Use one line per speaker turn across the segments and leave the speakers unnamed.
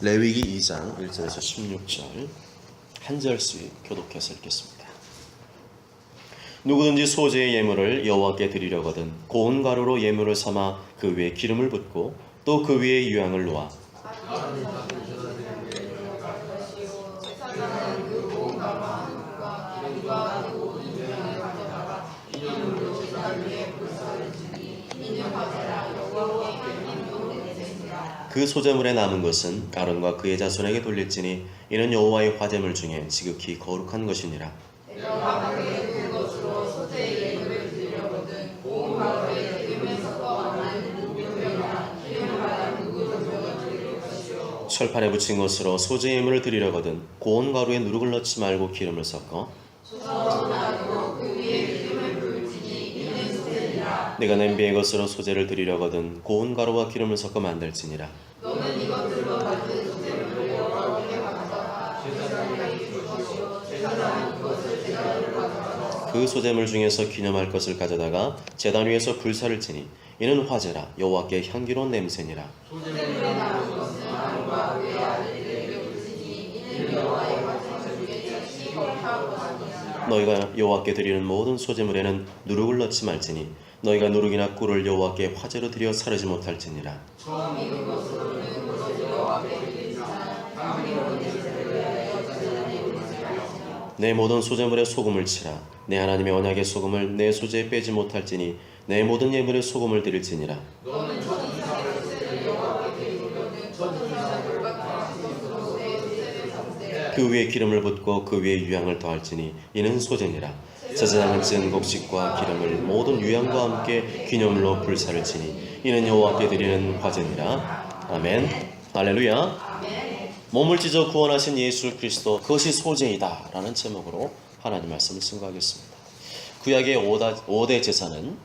레위기 2장 1절에서 16절 한 절씩 교독해서 읽겠습니다. 누구든지 소재의 예물을 여호와께 드리려거든 고운 가루로 예물을 삼아 그 위에 기름을 붓고 또 그 위에 유향을 놓아 그 소재물에 남은 것은 아론과 그의 자손에게 돌릴지니 이는 여호와의 화제물 중에 지극히 거룩한 것이니라. 철판에 붙인 것으로 소재 예물을 드리려거든 고운 가루에 누룩을 넣지 말고 기름을 섞어 내가 냄비의 것으로 소재를 드리려거든 고운 가루와 기름을 섞어 만들지니라. 그 소재물 중에서 기념할 것을 가져다가 제단 위에서 불사를 치니 이는 화제라 여호와께 향기로운 냄새니라. 너희가 여호와께 드리는 모든 소재물에는 누룩을 넣지 말지니 너희가 누룩이나 꿀을 여호와께 화제로 드려 사르지 못할지니라. 내 모든 소재물에 소금을 치라 내 하나님의 언약의 소금을 내 소재에 빼지 못할지니 내 모든 예물에 소금을 드릴지니라. 그 위에 기름을 붓고 그 위에 유향을 더할지니 이는 소재니라 제사장은 찐 곡식과 기름을 모든 유향과 함께 기념으로 불사를 치니 이는 여호와께 드리는 화제니라. 아멘. 할렐루야. 몸을 찢어 구원하신 예수 그리스도 그것이 소재이다 라는 제목으로 하나님 말씀을 증거하겠습니다. 구약의 5대 제사는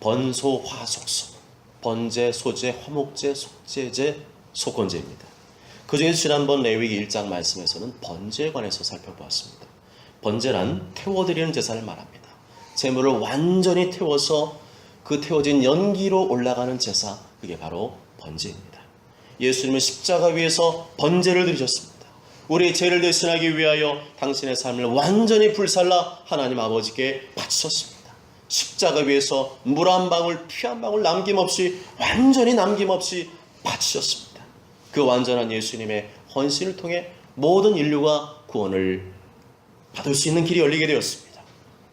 번소 화속소 번제 소제 화목제 속제제 속건제입니다. 그 중에서 지난번 레위기 1장 말씀에서는 번제에 관해서 살펴보았습니다. 번제란 태워드리는 제사를 말합니다. 재물을 완전히 태워서 그 태워진 연기로 올라가는 제사, 그게 바로 번제입니다. 예수님은 십자가 위에서 번제를 드리셨습니다. 우리의 죄를 대신하기 위하여 당신의 삶을 완전히 불살라 하나님 아버지께 바치셨습니다. 십자가 위에서 물 한 방울, 피 한 방울 남김없이 완전히 남김없이 바치셨습니다. 그 완전한 예수님의 헌신을 통해 모든 인류가 구원을 받을 수 있는 길이 열리게 되었습니다.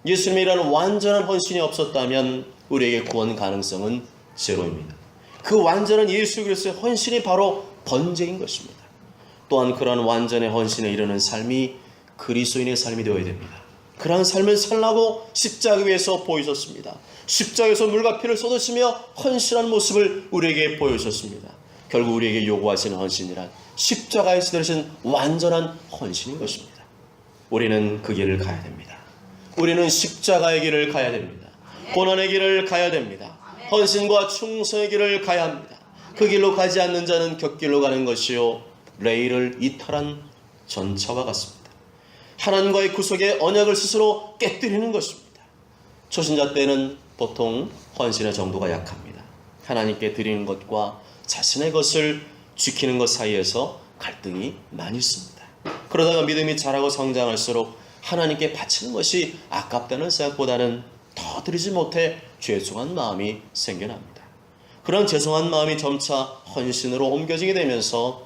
예수님의 이라는 완전한 헌신이 없었다면 우리에게 구원 가능성은 제로입니다. 그 완전한 예수 그리스도의 헌신이 바로 번제인 것입니다. 또한 그러한 완전의 헌신에 이르는 삶이 그리스도인의 삶이 되어야 됩니다. 그러한 삶을 살라고 십자가 위에서 보이셨습니다. 십자가에서 물과 피를 쏟으시며 헌신한 모습을 우리에게 보여주셨습니다. 결국 우리에게 요구하시는 헌신이란 십자가에서 들으신 완전한 헌신인 것입니다. 우리는 그 길을 가야 됩니다. 우리는 십자가의 길을 가야 됩니다. 고난의 길을 가야 됩니다. 헌신과 충성의 길을 가야 합니다. 그 길로 가지 않는 자는 곁길로 가는 것이요 레일을 이탈한 전차와 같습니다. 하나님과의 구속의 언약을 스스로 깨뜨리는 것입니다. 초신자 때는 보통 헌신의 정도가 약합니다. 하나님께 드리는 것과 자신의 것을 지키는 것 사이에서 갈등이 많이 있습니다. 그러다가 믿음이 자라고 성장할수록 하나님께 바치는 것이 아깝다는 생각보다는 더 드리지 못해 죄송한 마음이 생겨납니다. 그런 죄송한 마음이 점차 헌신으로 옮겨지게 되면서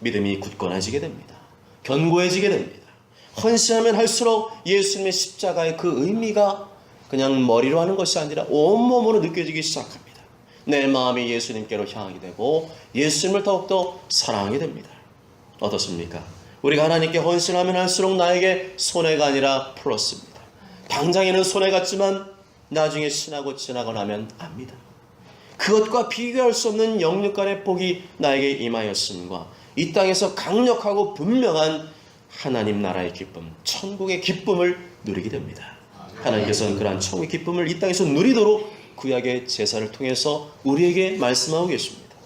믿음이 굳건해지게 됩니다. 견고해지게 됩니다. 헌신하면 할수록 예수님의 십자가의 그 의미가 그냥 머리로 하는 것이 아니라 온몸으로 느껴지기 시작합니다. 내 마음이 예수님께로 향하게 되고 예수님을 더욱더 사랑하게 됩니다. 어떻습니까? 우리가 하나님께 헌신하면 할수록 나에게 손해가 아니라 플러스입니다. 당장에는 손해 같지만 나중에 신하고 지나고 나면 압니다. 그것과 비교할 수 없는 영육간의 복이 나에게 임하였음과 이 땅에서 강력하고 분명한 하나님 나라의 기쁨, 천국의 기쁨을 누리게 됩니다. 하나님께서는 그러한 천국의 기쁨을 이 땅에서 누리도록 구약의 제사를 통해서 우리에게 말씀하고 계십니다.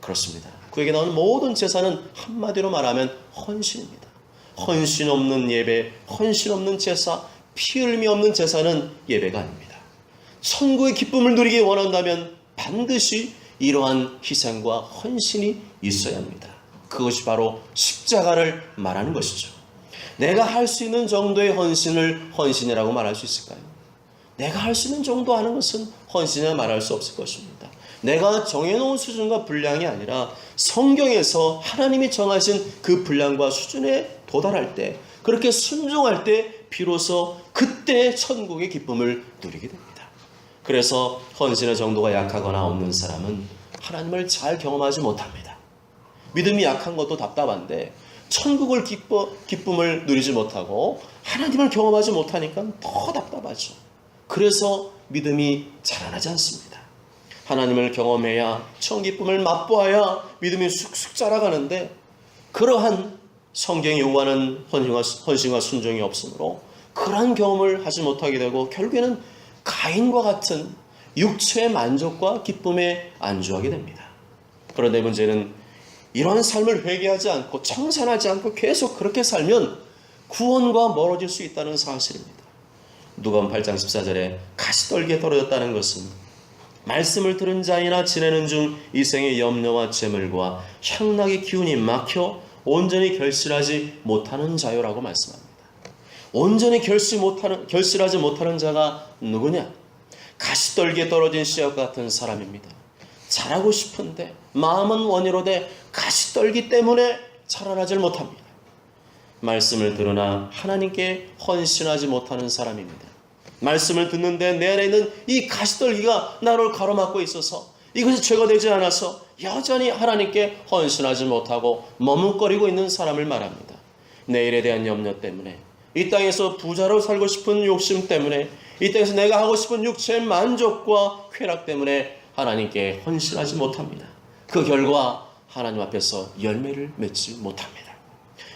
그렇습니다. 그에게 나오는 모든 제사는 한마디로 말하면 헌신입니다. 헌신 없는 예배, 헌신 없는 제사, 피 흘림이 없는 제사는 예배가 아닙니다. 천국의 기쁨을 누리기 원한다면 반드시 이러한 희생과 헌신이 있어야 합니다. 그것이 바로 십자가를 말하는 것이죠. 내가 할 수 있는 정도의 헌신을 헌신이라고 말할 수 있을까요? 내가 할 수 있는 정도 하는 것은 헌신이라 말할 수 없을 것입니다. 내가 정해놓은 수준과 분량이 아니라 성경에서 하나님이 정하신 그 분량과 수준에 도달할 때 그렇게 순종할 때 비로소 그때 천국의 기쁨을 누리게 됩니다. 그래서 헌신의 정도가 약하거나 없는 사람은 하나님을 잘 경험하지 못합니다. 믿음이 약한 것도 답답한데 천국을 기뻐, 기쁨을 누리지 못하고 하나님을 경험하지 못하니까 더 답답하죠. 그래서 믿음이 자라나지 않습니다. 하나님을 경험해야 천 기쁨을 맛보아야 믿음이 쑥쑥 자라가는데 그러한 성경이 요구하는 헌신과, 헌신과 순종이 없으므로 그러한 경험을 하지 못하게 되고 결국에는 가인과 같은 육체의 만족과 기쁨에 안주하게 됩니다. 그런데 문제는 이런 삶을 회개하지 않고 청산하지 않고 계속 그렇게 살면 구원과 멀어질 수 있다는 사실입니다. 누가음 8장 14절에 가시떨기에 떨어졌다는 것은 말씀을 들은 자이나 지내는 중 이생의 염려와 재물과 향락의 기운이 막혀 온전히 결실하지 못하는 자요라고 말씀합니다. 온전히 결실 못하는, 결실하지 못하는 자가 누구냐? 가시떨기에 떨어진 씨앗 같은 사람입니다. 잘하고 싶은데 마음은 원이로 돼 가시떨기 때문에 자라나질 못합니다. 말씀을 들으나 하나님께 헌신하지 못하는 사람입니다. 말씀을 듣는데 내 안에 있는 이 가시떨기가 나를 가로막고 있어서 이것이 죄가 되지 않아서 여전히 하나님께 헌신하지 못하고 머뭇거리고 있는 사람을 말합니다. 내일에 대한 염려 때문에 이 땅에서 부자로 살고 싶은 욕심 때문에 이 땅에서 내가 하고 싶은 육체의 만족과 쾌락 때문에 하나님께 헌신하지 못합니다. 그 결과 하나님 앞에서 열매를 맺지 못합니다.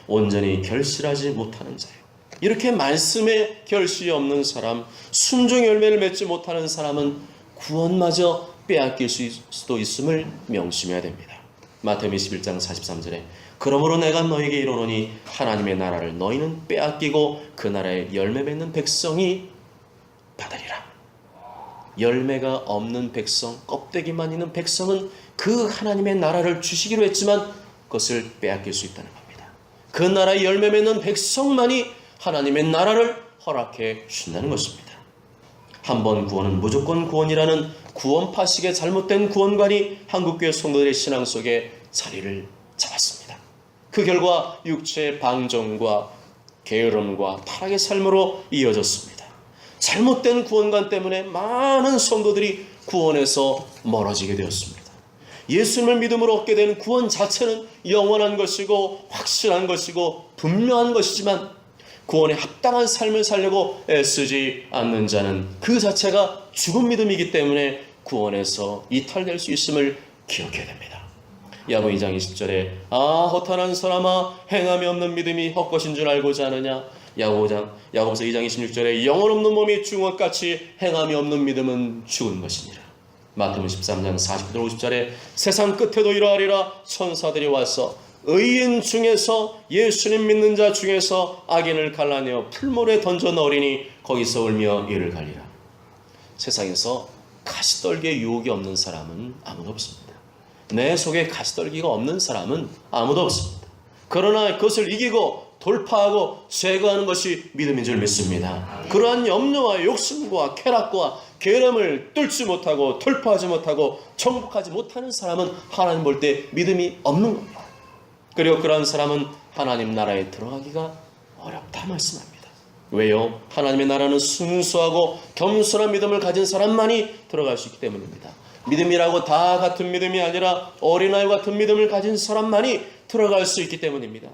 온전히 결실하지 못하는 자요. 이렇게 말씀에 결실이 없는 사람, 순종 열매를 맺지 못하는 사람은 구원마저 빼앗길 수도 있음을 명심해야 됩니다. 마태복음 21장 43절에 그러므로 내가 너에게 이르노니 하나님의 나라를 너희는 빼앗기고 그 나라에 열매 맺는 백성이 받으리라. 열매가 없는 백성, 껍데기만 있는 백성은 그 하나님의 나라를 주시기로 했지만 그것을 빼앗길 수 있다는 겁니다. 그 나라의 열매 맺는 백성만이 하나님의 나라를 허락해 주신다는 것입니다. 한 번 구원은 무조건 구원이라는 구원파식의 잘못된 구원관이 한국교회 성도들의 신앙 속에 자리를 잡았습니다. 그 결과 육체의 방종과 게으름과 타락의 삶으로 이어졌습니다. 잘못된 구원관 때문에 많은 성도들이 구원에서 멀어지게 되었습니다. 예수님을 믿음으로 얻게 되는 구원 자체는 영원한 것이고 확실한 것이고 분명한 것이지만 구원에 합당한 삶을 살려고 애쓰지 않는 자는 그 자체가 죽은 믿음이기 때문에 구원에서 이탈될 수 있음을 기억해야 됩니다. 야고 2장 20절에 아 허탄한 사람아 행함이 없는 믿음이 헛것인 줄 알고자 하느냐 야고장 야고보서 2장 26절에 영혼 없는 몸이 중엇같이 행함이 없는 믿음은 죽은 것이니라. 마태복음 13장 40절 50절에 세상 끝에도 이러하리라 천사들이 와서 의인 중에서 예수님 믿는 자 중에서 악인을 갈라내어 풀물에 던져 넣으리니 거기서 울며 이를 갈리라. 세상에서 가시떨기에 유혹이 없는 사람은 아무도 없습니다. 내 속에 가시떨기가 없는 사람은 아무도 없습니다. 그러나 그것을 이기고 돌파하고 제거하는 것이 믿음인 줄 믿습니다. 그러한 염려와 욕심과 쾌락과 게으름을 뚫지 못하고 돌파하지 못하고 정복하지 못하는 사람은 하나님 볼 때 믿음이 없는 겁니다. 그리고 그러한 사람은 하나님 나라에 들어가기가 어렵다 말씀합니다. 왜요? 하나님의 나라는 순수하고 겸손한 믿음을 가진 사람만이 들어갈 수 있기 때문입니다. 믿음이라고 다 같은 믿음이 아니라 어린아이 같은 믿음을 가진 사람만이 들어갈 수 있기 때문입니다.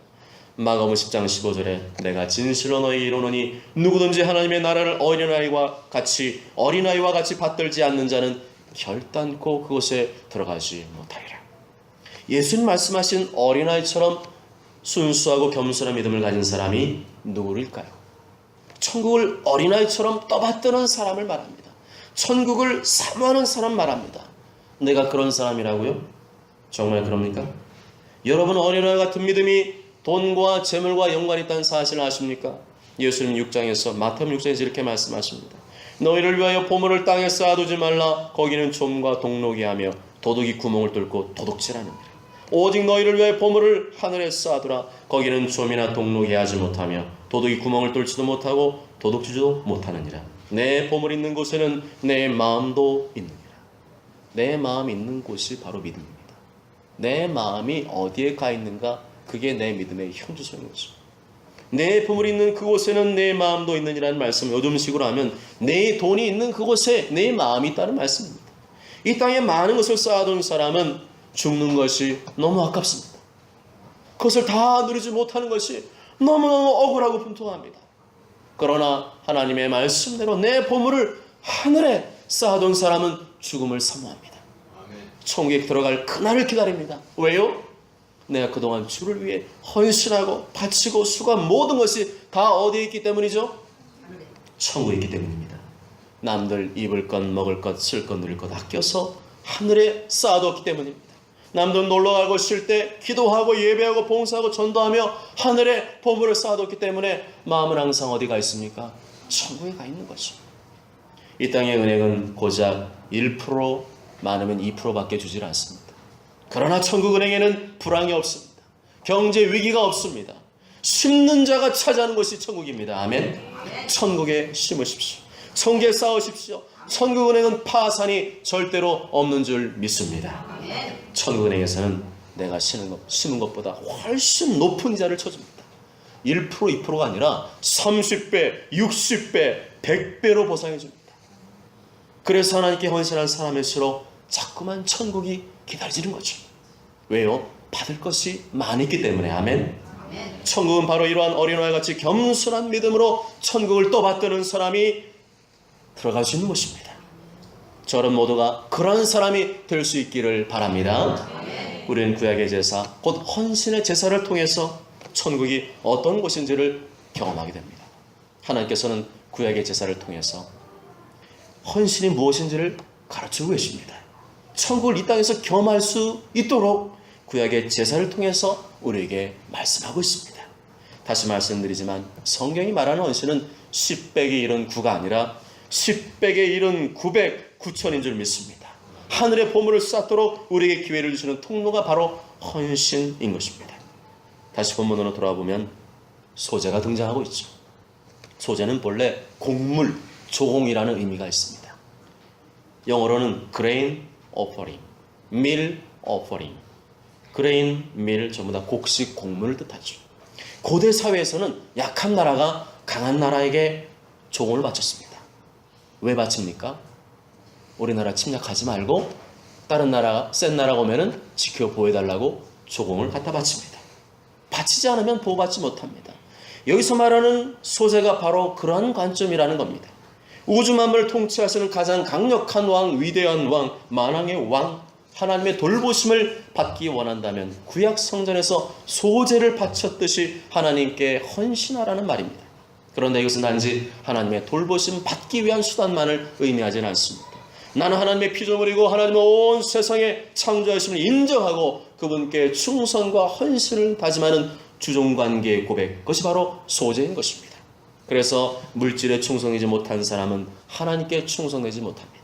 마가복음 10장 15절에 내가 진실로 너희 이르노니 누구든지 하나님의 나라를 어린아이와 같이 어린아이와 같이 받들지 않는 자는 결단코 그곳에 들어가지 못하리라. 예수님 말씀하신 어린아이처럼 순수하고 겸손한 믿음을 가진 사람이 누구일까요? 천국을 어린아이처럼 떠받드는 사람을 말합니다. 천국을 사모하는 사람 말합니다. 내가 그런 사람이라고요? 정말 그럽니까? 여러분 어린아이 같은 믿음이 돈과 재물과 연관이 있다는 사실을 아십니까? 예수님 6장에서 마태복음 6장에서 이렇게 말씀하십니다. 너희를 위하여 보물을 땅에 쌓아두지 말라. 거기는 좀과 동록이 하며 도둑이 구멍을 뚫고 도둑질하느니라. 오직 너희를 위해 보물을 하늘에 쌓아두라. 거기는 좀이나 동록이 하지 못하며 도둑이 구멍을 뚫지도 못하고 도둑질도 못하느니라. 내 보물 있는 곳에는 내 마음도 있느니라. 내 마음 있는 곳이 바로 믿음입니다. 내 마음이 어디에 가 있는가 그게 내 믿음의 현주소인 거죠 내 보물이 있는 그곳에는 내 마음도 있느니라는 말씀 요즘식으로 하면 내 돈이 있는 그곳에 내 마음이 있다는 말씀입니다. 이 땅에 많은 것을 쌓아둔 사람은 죽는 것이 너무 아깝습니다. 그것을 다 누리지 못하는 것이 너무너무 억울하고 분통합니다. 그러나 하나님의 말씀대로 내 보물을 하늘에 쌓아둔 사람은 죽음을 사모합니다. 천국에 들어갈 그날을 기다립니다. 왜요? 내가 그동안 주를 위해 헌신하고 바치고 수고한 모든 것이 다 어디에 있기 때문이죠? 천국에 있기 때문입니다. 남들 입을 것, 먹을 것, 쓸 것, 누릴 것 아껴서 하늘에 쌓아뒀기 때문입니다. 남들 놀러 가고 쉴 때 기도하고 예배하고 봉사하고 전도하며 하늘에 보물을 쌓아뒀기 때문에 마음은 항상 어디가 있습니까? 천국에 가 있는 거죠. 이 땅의 은행은 고작 1% 많으면 2%밖에 주질 않습니다. 그러나 천국 은행에는 불황이 없습니다. 경제 위기가 없습니다. 심는 자가 차지하는 것이 천국입니다. 아멘. 천국에 심으십시오. 천국에 쌓으십시오. 천국 은행은 파산이 절대로 없는 줄 믿습니다. 천국은행에서는 내가 심은, 것, 심은 것보다 훨씬 높은 이자를 쳐줍니다. 1% 2%가 아니라 30배, 60배, 100배로 보상해 줍니다. 그래서 하나님께 헌신한 사람일수록 자꾸만 천국이 기다려지는 거죠. 왜요? 받을 것이 많이 있기 때문에 아멘. 천국은 바로 이러한 어린아이 같이 겸손한 믿음으로 천국을 또 받드는 사람이 들어갈 수 있는 것입니다. 저런 모두가 그런 사람이 될 수 있기를 바랍니다. 우리는 구약의 제사, 곧 헌신의 제사를 통해서 천국이 어떤 곳인지를 경험하게 됩니다. 하나님께서는 구약의 제사를 통해서 헌신이 무엇인지를 가르치고 계십니다. 천국을 이 땅에서 경험할 수 있도록 구약의 제사를 통해서 우리에게 말씀하고 있습니다. 다시 말씀드리지만 성경이 말하는 헌신은 10백의 1은 9가 아니라 10백의 1은 900, 9천인 줄 믿습니다. 하늘의 보물을 쌓도록 우리에게 기회를 주시는 통로가 바로 헌신인 것입니다. 다시 본문으로 돌아와 보면 소재가 등장하고 있죠. 소재는 본래 곡물, 조공이라는 의미가 있습니다. 영어로는 grain offering, meal offering. grain, meal 전부 다 곡식, 곡물을 뜻하죠. 고대 사회에서는 약한 나라가 강한 나라에게 조공을 바쳤습니다. 왜 바칩니까? 우리나라 침략하지 말고 다른 나라, 센 나라가 오면은 지켜 보호해달라고 조공을 갖다 바칩니다. 바치지 않으면 보호받지 못합니다. 여기서 말하는 소재가 바로 그러한 관점이라는 겁니다. 우주 만물을 통치하시는 가장 강력한 왕, 위대한 왕, 만왕의 왕, 하나님의 돌보심을 받기 원한다면 구약 성전에서 소재를 바쳤듯이 하나님께 헌신하라는 말입니다. 그런데 이것은 단지 하나님의 돌보심 받기 위한 수단만을 의미하지는 않습니다. 나는 하나님의 피조물이고 하나님의 온 세상에 창조하심을 인정하고 그분께 충성과 헌신을 다짐하는 주종관계의 고백, 그것이 바로 소재인 것입니다. 그래서 물질에 충성하지 못한 사람은 하나님께 충성되지 못합니다.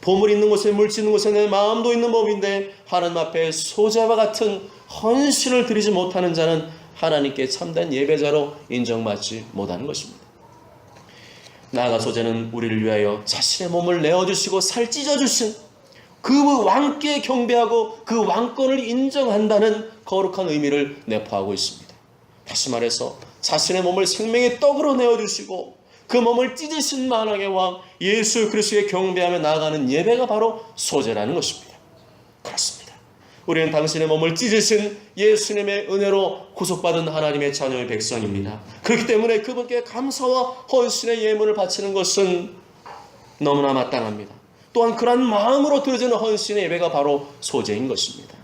보물 있는 곳에 물질 있는 곳에 내 마음도 있는 법인데 하나님 앞에 소재와 같은 헌신을 드리지 못하는 자는 하나님께 참된 예배자로 인정받지 못하는 것입니다. 나아가 소재는 우리를 위하여 자신의 몸을 내어주시고 살 찢어주신 그 왕께 경배하고 그 왕권을 인정한다는 거룩한 의미를 내포하고 있습니다. 다시 말해서 자신의 몸을 생명의 떡으로 내어주시고 그 몸을 찢으신 만왕의 왕 예수 그리스도의 경배하며 나아가는 예배가 바로 소재라는 것입니다. 그렇습니다. 우리는 당신의 몸을 찢으신 예수님의 은혜로 구속받은 하나님의 자녀의 백성입니다. 그렇기 때문에 그분께 감사와 헌신의 예물을 바치는 것은 너무나 마땅합니다. 또한 그러한 마음으로 드려지는 헌신의 예배가 바로 소재인 것입니다.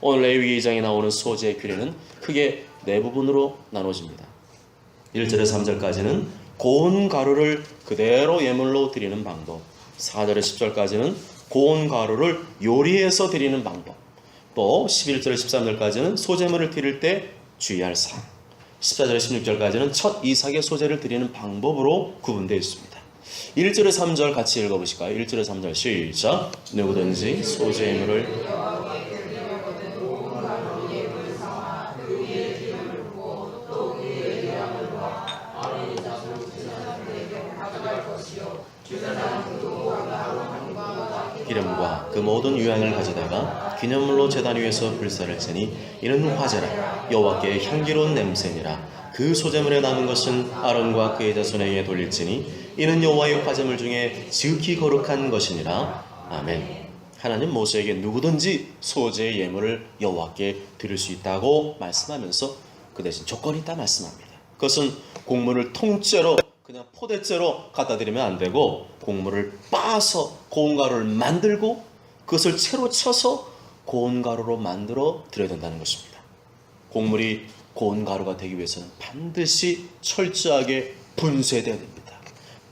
오늘 레위기 2장에 나오는 소재의 규례는 크게 네 부분으로 나눠집니다. 1절에서 3절까지는 고운 가루를 그대로 예물로 드리는 방법 4절에서 10절까지는 고운 가루를 요리해서 드리는 방법 또 11절 13절까지는 소재물을 드릴 때 주의할 사항 14절 16절까지는 첫 이삭의 소재를 드리는 방법으로 구분되어 있습니다. 1절 3절 같이 읽어보실까요? 1절 3절 시작 누구든지 소재물을 기름과 그 모든 유향을 가져다가 기념물로 제단 위에서 불사를 지니 이는 화제라 여호와께 향기로운 냄새니라 그 소재물에 남은 것은 아론과 그의 자손에게 돌릴지니 이는 여호와의 화제물 중에 지극히 거룩한 것이니라 아멘. 하나님 모세에게 누구든지 소재의 예물을 여호와께 드릴 수 있다고 말씀하면서 그 대신 조건이 있다 말씀합니다. 그것은 곡물을 통째로 그냥 포대째로 갖다 드리면 안 되고 곡물을 빻아서 고운 가루를 만들고 그것을 채로 쳐서 고운 가루로 만들어 드려야 된다는 것입니다. 곡물이 고운 가루가 되기 위해서는 반드시 철저하게 분쇄되어야 됩니다.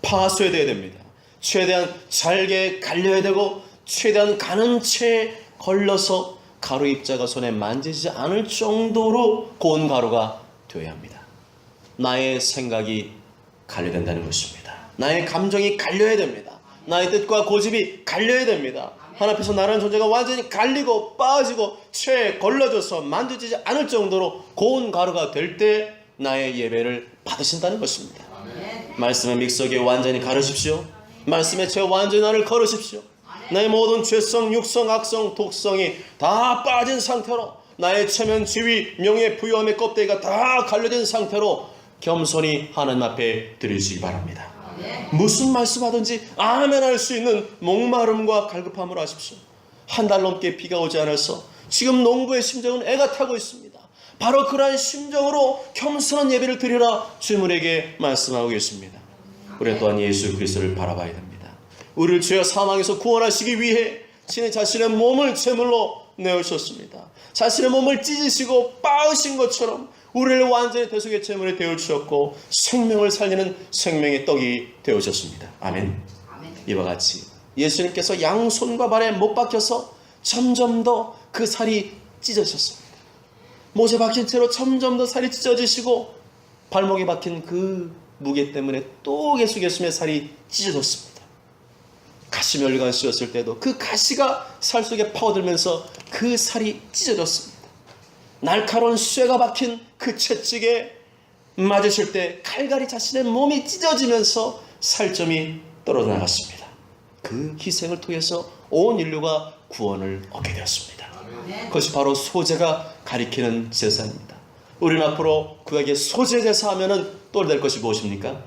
파쇄되어야 됩니다. 최대한 잘게 갈려야 되고 최대한 가는 채 걸러서 가루 입자가 손에 만지지 않을 정도로 고운 가루가 되어야 합니다. 나의 생각이 갈려된다는 것입니다. 나의 감정이 갈려야 됩니다. 나의 뜻과 고집이 갈려야 됩니다. 하나 앞에서 나라는 존재가 완전히 갈리고 빠지고 채 걸러져서 만져지지 않을 정도로 고운 가루가 될 때 나의 예배를 받으신다는 것입니다. 말씀의 믹서기에 완전히 가르십시오. 말씀의 채 완전히 나를 걸으십시오. 나의 모든 죄성, 육성, 악성, 독성이 다 빠진 상태로 나의 체면, 지위, 명예, 부유함의 껍데기가 다 갈려진 상태로 겸손히 하나님 앞에 드리시기 바랍니다. 무슨 말씀하든지 아멘 할 수 있는 목마름과 갈급함으로 하십시오. 한 달 넘게 비가 오지 않아서 지금 농부의 심정은 애가 타고 있습니다. 바로 그러한 심정으로 겸손한 예배를 드리라 주님에게 말씀하고 계십니다. 우리 또한 예수 그리스도를 바라봐야 됩니다. 우리를 죄와 사망에서 구원하시기 위해 신의 자신의 몸을 제물로 내오셨습니다. 자신의 몸을 찢으시고 빻으신 것처럼 우리를 완전히 대속의 제물에 데워주셨고 생명을 살리는 생명의 떡이 되어 주셨습니다. 아멘. 이와 같이 예수님께서 양손과 발에 못 박혀서 점점 더 그 살이 찢어졌습니다. 못에 박힌 채로 점점 더 살이 찢어지시고 발목에 박힌 그 무게 때문에 또 계속 예수님의 살이 찢어졌습니다. 가시 멸관 씌었을 때도 그 가시가 살 속에 파고들면서 그 살이 찢어졌습니다. 날카로운 쇠가 박힌 그 채찍에 맞으실 때 칼갈이 자신의 몸이 찢어지면서 살점이 떨어져 나갔습니다. 그 희생을 통해서 온 인류가 구원을 얻게 되었습니다. 그것이 바로 소재가 가리키는 제사입니다. 우리는 앞으로 그에게 소재 제사 하면은 또될 것이 무엇입니까?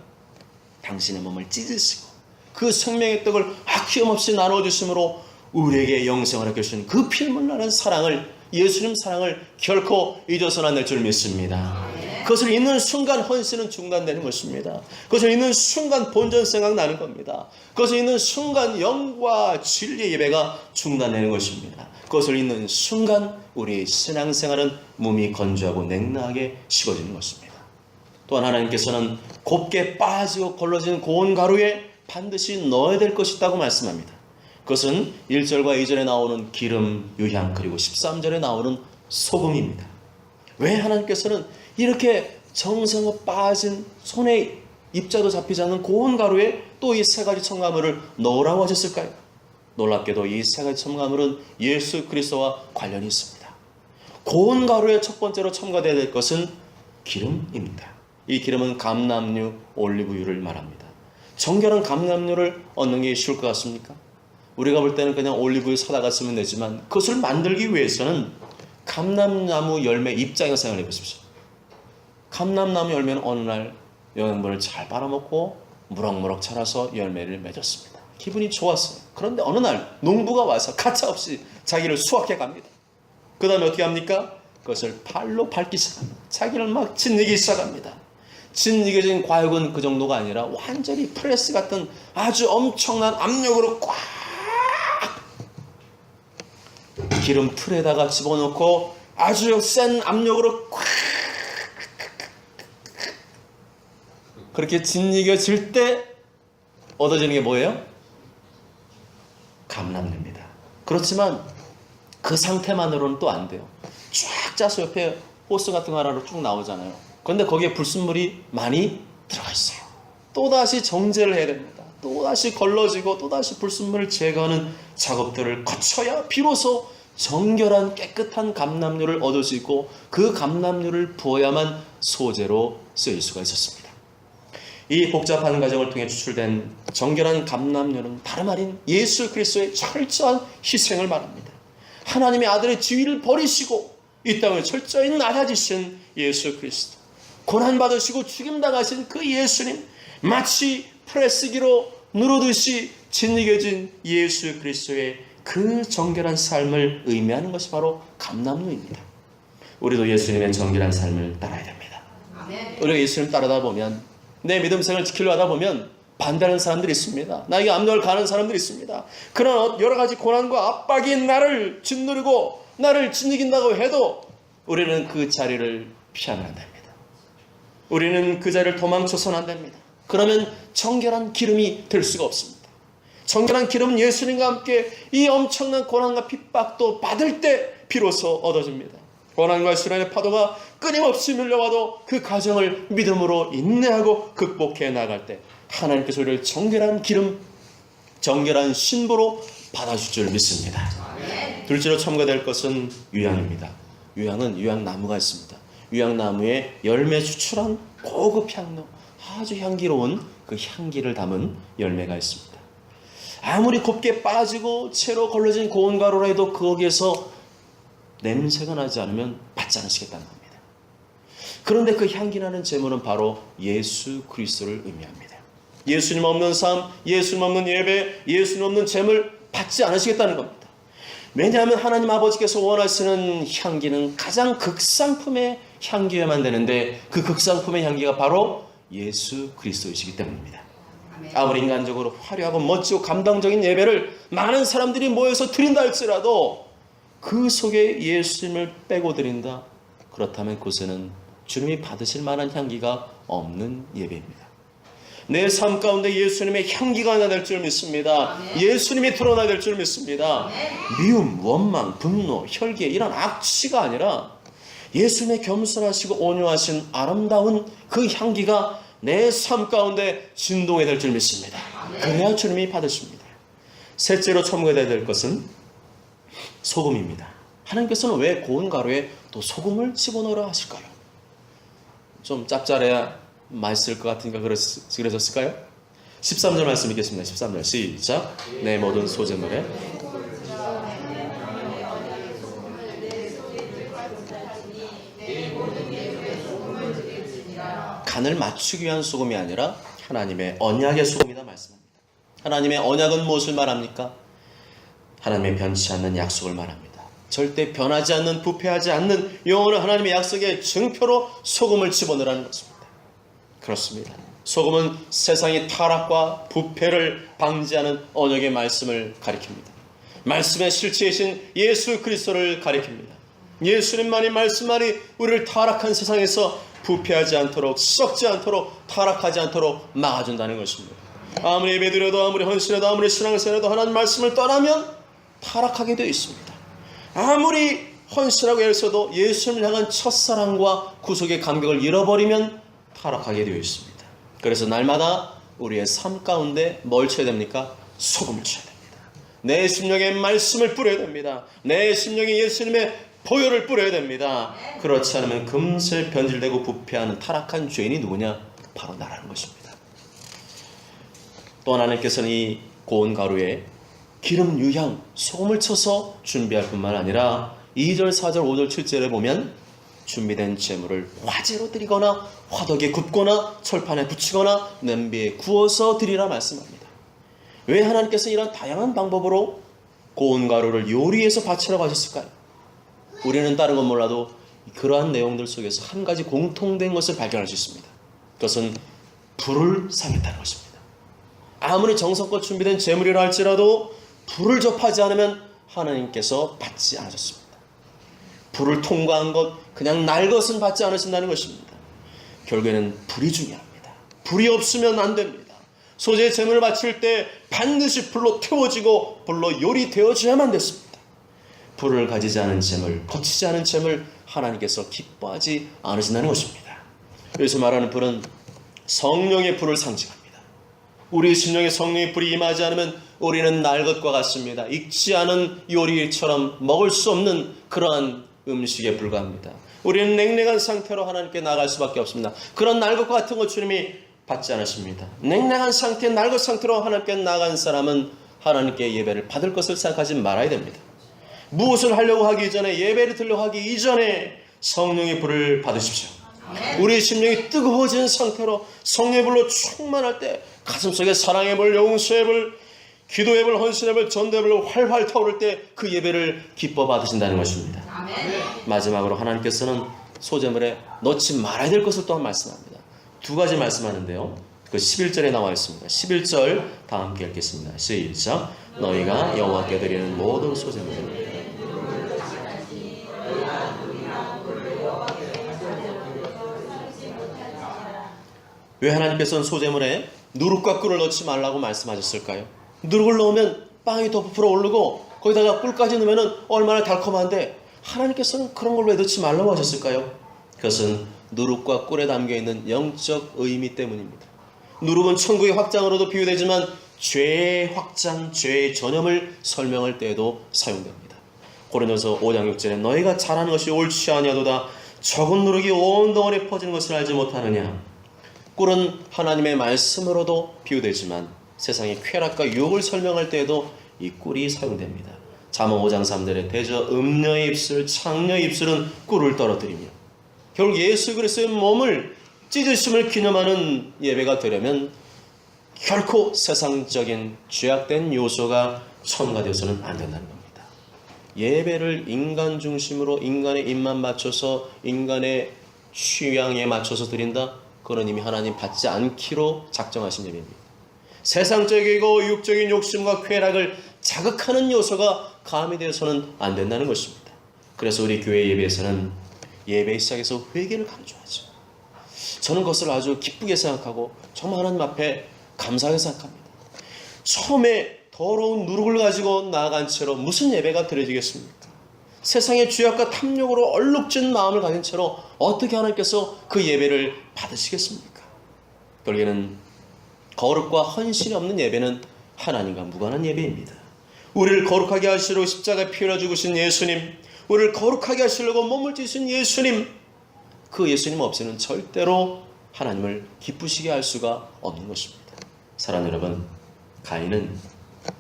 당신의 몸을 찢으시고 그 생명의 떡을 아낌없이 나눠주심으로 우리에게 영생을 얻게 주신 그 필물 나는 사랑을 예수님 사랑을 결코 잊어서는 안 될 줄 믿습니다. 그것을 잊는 순간 헌신은 중단되는 것입니다. 그것을 잊는 순간 본전 생각나는 겁니다. 그것을 잊는 순간 영과 진리의 예배가 중단되는 것입니다. 그것을 잊는 순간 우리의 신앙생활은 몸이 건조하고 냉랭하게 식어지는 것입니다. 또한 하나님께서는 곱게 빠지고 걸러진 고운 가루에 반드시 넣어야 될 것이 있다고 말씀합니다. 그것은 1절과 2절에 나오는 기름, 유향 그리고 13절에 나오는 소금입니다. 왜 하나님께서는 이렇게 정성어 빠진 손에 입자도 잡히지 않는 고운 가루에 또 이 세 가지 첨가물을 넣으라고 하셨을까요? 놀랍게도 이 세 가지 첨가물은 예수 그리스도와 관련이 있습니다. 고운 가루에 첫 번째로 첨가되어야 될 것은 기름입니다. 이 기름은 감남류, 올리브유를 말합니다. 정결한 감남류를 얻는 게 쉬울 것 같습니까? 우리가 볼 때는 그냥 올리브유 사다가 쓰면 되지만 그것을 만들기 위해서는 감남나무 열매 입장에서 생각해 보십시오. 감남나무 열매는 어느 날 영양분을 잘 빨아먹고 무럭무럭 자라서 열매를 맺었습니다. 기분이 좋았어요. 그런데 어느 날 농부가 와서 가차없이 자기를 수확해 갑니다. 그 다음에 어떻게 합니까? 그것을 팔로 밟기 시작합니다. 자기를 막 짓이기 시작합니다. 짓이겨진 과육은 그 정도가 아니라 완전히 프레스 같은 아주 엄청난 압력으로 꽉 기름 틀에다가 집어넣고 아주 센 압력으로 꽉 그렇게 짓이겨질 때 얻어지는 게 뭐예요? 감람입니다. 그렇지만 그 상태만으로는 또 안 돼요. 쫙 짜서 옆에 호스 같은 거 하나로 쭉 나오잖아요. 그런데 거기에 불순물이 많이 들어가 있어요. 또다시 정제를 해야 됩니다. 또다시 걸러지고 또다시 불순물을 제거하는 작업들을 거쳐야 비로소 정결한 깨끗한 감람류를 얻을 수 있고 그 감람류를 부어야만 소재로 쓰일 수가 있었습니다. 이 복잡한 과정을 통해 추출된 정결한 감남료는 다름 아닌 예수 그리스도의 철저한 희생을 말합니다. 하나님의 아들의 지위를 버리시고 이 땅을 철저히 낮아지신 예수 그리스도. 고난받으시고 죽임당하신 그 예수님. 마치 프레스기로 누르듯이 짓이겨진 예수 그리스도의 그 정결한 삶을 의미하는 것이 바로 감남료입니다. 우리도 예수님의 정결한 삶을 따라야 됩니다. 우리가 예수님 따르다 보면 내 믿음 생을 지키려 하다 보면 반대하는 사람들이 있습니다. 나에게 압력을 가는 사람들이 있습니다. 그런 여러 가지 고난과 압박이 나를 짓누르고 나를 짓이긴다고 해도 우리는 그 자리를 피하면 안 됩니다. 우리는 그 자리를 도망쳐서는 안 됩니다. 그러면 정결한 기름이 될 수가 없습니다. 정결한 기름은 예수님과 함께 이 엄청난 고난과 핍박도 받을 때 비로소 얻어집니다. 고난과 시련의 파도가 끊임없이 밀려와도 그 과정을 믿음으로 인내하고 극복해 나갈 때 하나님께서 우리를 정결한 기름, 정결한 신부로 받아줄 줄 믿습니다. 둘째로 첨가될 것은 유향입니다. 유향은 유향나무가 있습니다. 유향나무에 열매 추출한 고급 향로, 아주 향기로운 그 향기를 담은 열매가 있습니다. 아무리 곱게 빠지고 채로 걸러진 고운 가루라 해도 거기에서 냄새가 나지 않으면 받지 않으시겠다는 겁니다. 그런데 그 향기 나는 제물은 바로 예수 그리스도를 의미합니다. 예수님 없는 삶, 예수님 없는 예배, 예수님 없는 제물 받지 않으시겠다는 겁니다. 왜냐하면 하나님 아버지께서 원하시는 향기는 가장 극상품의 향기여야만 되는데 그 극상품의 향기가 바로 예수 그리스도이시기 때문입니다. 아무리 인간적으로 화려하고 멋지고 감동적인 예배를 많은 사람들이 모여서 드린다 할지라도 그 속에 예수님을 빼고 드린다. 그렇다면 그것에는 주님이 받으실 만한 향기가 없는 예배입니다. 내삶 가운데 예수님의 향기가 나될 줄 믿습니다. 예수님이 드러나야 될 줄 믿습니다. 미움, 원망, 분노, 혈기 이런 악취가 아니라 예수님의 겸손하시고 온유하신 아름다운 그 향기가 내 삶 가운데 진동해야 될줄 믿습니다. 그래야 주님이 받으십니다. 셋째로 첨가해야 될 것은 소금입니다. 하나님께서는 왜 고운 가루에 또 소금을 집어넣으라 하실까요? 좀 짭짤해야 맛있을 것 같으니까 그랬- 그러셨을까요? 13절 말씀 읽겠습니다. 13절 시작. 내 모든 소재물에 간을 맞추기 위한 소금이 아니라 하나님의 언약의 소금이다 말씀합니다. 하나님의 언약은 무엇을 말합니까? 하나님의 변치 않는 약속을 말합니다. 절대 변하지 않는 부패하지 않는 영원한 하나님의 약속의 증표로 소금을 집어넣으라는 것입니다. 그렇습니다. 소금은 세상의 타락과 부패를 방지하는 언약의 말씀을 가리킵니다. 말씀의 실체이신 예수 그리스도를 가리킵니다. 예수님만이 말씀만이 우리를 타락한 세상에서 부패하지 않도록 썩지 않도록 타락하지 않도록 막아준다는 것입니다. 아무리 예배드려도 아무리 헌신해도 아무리 신앙생활해도 하나님 말씀을 떠나면 타락하게 되어 있습니다. 아무리 헌신하고 애써도 예수님을 향한 첫사랑과 구속의 감격을 잃어버리면 타락하게 되어 있습니다. 그래서 날마다 우리의 삶 가운데 뭘 쳐야 됩니까? 소금을 쳐야 됩니다. 내 심령에 말씀을 뿌려야 됩니다. 내 심령에 예수님의 보혈을 뿌려야 됩니다. 그렇지 않으면 금세 변질되고 부패하는 타락한 죄인이 누구냐? 바로 나라는 것입니다. 또 하나님께서는 이 고운 가루에 기름 유향, 소금을 쳐서 준비할 뿐만 아니라 2절, 4절, 5절, 7절에 보면 준비된 재물을 화재로 드리거나 화덕에 굽거나 철판에 붙이거나 냄비에 구워서 드리라 말씀합니다. 왜 하나님께서 이런 다양한 방법으로 고운 가루를 요리해서 바치라고 하셨을까요? 우리는 다른 건 몰라도 그러한 내용들 속에서 한 가지 공통된 것을 발견할 수 있습니다. 그것은 불을 상했다는 것입니다. 아무리 정성껏 준비된 재물이라 할지라도 불을 접하지 않으면 하나님께서 받지 않으셨습니다. 불을 통과한 것, 그냥 날 것은 받지 않으신다는 것입니다. 결국에는 불이 중요합니다. 불이 없으면 안 됩니다. 소재 재물을 바칠 때 반드시 불로 태워지고 불로 요리되어져야만 됐습니다. 불을 가지지 않은 재물, 거치지 않은 재물 하나님께서 기뻐하지 않으신다는 것입니다. 여기서 말하는 불은 성령의 불을 상징합니다. 우리 심령의 성령의 불이 임하지 않으면 우리는 날 것과 같습니다. 익지 않은 요리처럼 먹을 수 없는 그러한 음식에 불과합니다. 우리는 냉랭한 상태로 하나님께 나갈 수밖에 없습니다. 그런 날 것과 같은 것 주님이 받지 않으십니다. 냉랭한 상태, 낡은 상태로 하나님께 나간 사람은 하나님께 예배를 받을 것을 생각하지 말아야 됩니다. 무엇을 하려고 하기 전에 예배를 드리려고 하기 이전에 성령의 불을 받으십시오. 우리의 심령이 뜨거워진 상태로 성령의 불로 충만할 때 가슴속에 사랑의 불, 용서의 불, 기도의 불, 헌신의 불, 전도의 불 활활 타오를 때 그 예배를 기뻐 받으신다는 것입니다. 마지막으로 하나님께서는 소재물에 넣지 말아야 될 것을 또한 말씀합니다. 두 가지 말씀하는데요. 그 11절에 나와 있습니다. 11절 다 함께 읽겠습니다. 시작. 너희가 여호와께 드리는 모든 소재물을 왜 하나님께서는 소재물에 누룩과 꿀을 넣지 말라고 말씀하셨을까요? 누룩을 넣으면 빵이 더 부풀어 오르고 거기다가 꿀까지 넣으면 얼마나 달콤한데 하나님께서는 그런 걸 왜 넣지 말라고 하셨을까요? 그것은 누룩과 꿀에 담겨 있는 영적 의미 때문입니다. 누룩은 천국의 확장으로도 비유되지만 죄의 확장, 죄의 전염을 설명할 때에도 사용됩니다. 고린도서 5장 6절에 너희가 잘하는 것이 옳지 아니하도다 적은 누룩이 온 덩어리에 퍼지는 것을 알지 못하느냐 꿀은 하나님의 말씀으로도 비유되지만 세상의 쾌락과 유혹을 설명할 때에도 이 꿀이 사용됩니다. 잠언 5장 3절에 대저 음녀의 입술, 창녀의 입술은 꿀을 떨어뜨리며 결국 예수 그리스도의 몸을 찢으심을 기념하는 예배가 되려면 결코 세상적인 죄악된 요소가 첨가되어서는 안 된다는 겁니다. 예배를 인간 중심으로 인간의 입만 맞춰서 인간의 취향에 맞춰서 드린다? 그건 이미 하나님 받지 않기로 작정하신 예배입니다. 세상적이고 육적인 욕심과 쾌락을 자극하는 요소가 가미되어서는 안 된다는 것입니다. 그래서 우리 교회 예배에서는 예배 시작에서 회개를 강조하죠. 저는 그것을 아주 기쁘게 생각하고 정말 하나님 앞에 감사하게 생각합니다. 처음에 더러운 누룩을 가지고 나아간 채로 무슨 예배가 드려지겠습니까? 세상의 죄악과 탐욕으로 얼룩진 마음을 가진 채로 어떻게 하나님께서 그 예배를 받으시겠습니까? 결국에는 거룩과 헌신이 없는 예배는 하나님과 무관한 예배입니다. 우리를 거룩하게 하시려고 십자가에 피 흘려 죽으신 예수님, 우리를 거룩하게 하시려고 몸을 찢으신 예수님, 그 예수님 없이는 절대로 하나님을 기쁘시게 할 수가 없는 것입니다. 사랑 여러분, 가인은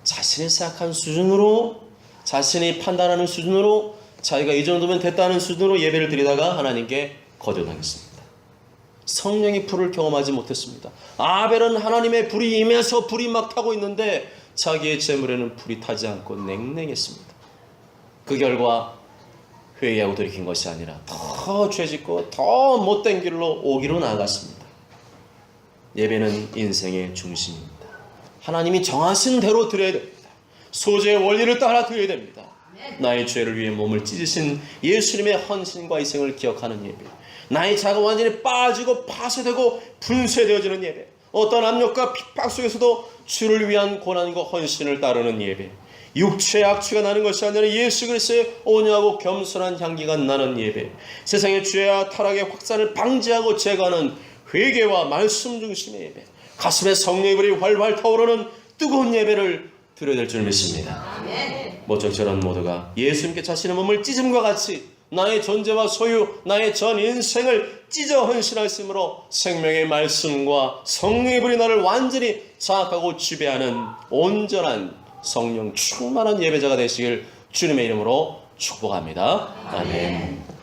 자신이 생각한 수준으로 자신이 판단하는 수준으로 자기가 이 정도면 됐다는 수준으로 예배를 드리다가 하나님께 거절당했습니다. 성령의 불을 경험하지 못했습니다. 아벨은 하나님의 불이 임해서 불이 막 타고 있는데 자기의 재물에는 불이 타지 않고 냉랭했습니다. 그 결과 회개하고 돌이킨 것이 아니라 더 죄짓고 더 못된 길로 오기로 나아갔습니다. 예배는 인생의 중심입니다. 하나님이 정하신 대로 드려야 됩니다. 소재의 원리를 따라 드려야 됩니다. 나의 죄를 위해 몸을 찢으신 예수님의 헌신과 희생을 기억하는 예배. 나의 자가 완전히 빠지고 파쇄되고 분쇄되어지는 예배. 어떤 압력과 핍박 속에서도 주를 위한 고난과 헌신을 따르는 예배. 육체의 악취가 나는 것이 아니라 예수 그리스도의 온유하고 겸손한 향기가 나는 예배. 세상의 죄와 타락의 확산을 방지하고 제거하는 회개와 말씀 중심의 예배. 가슴에 성령의 불이 활활 타오르는 뜨거운 예배를 드려야 될줄 믿습니다. 모처럼 모두가 예수님께 자신의 몸을 찢음과 같이 나의 존재와 소유, 나의 전 인생을 찢어 헌신하심으로 생명의 말씀과 성령의 불이 나를 완전히 장악하고 지배하는 온전한 성령 충만한 예배자가 되시길 주님의 이름으로 축복합니다. 아멘.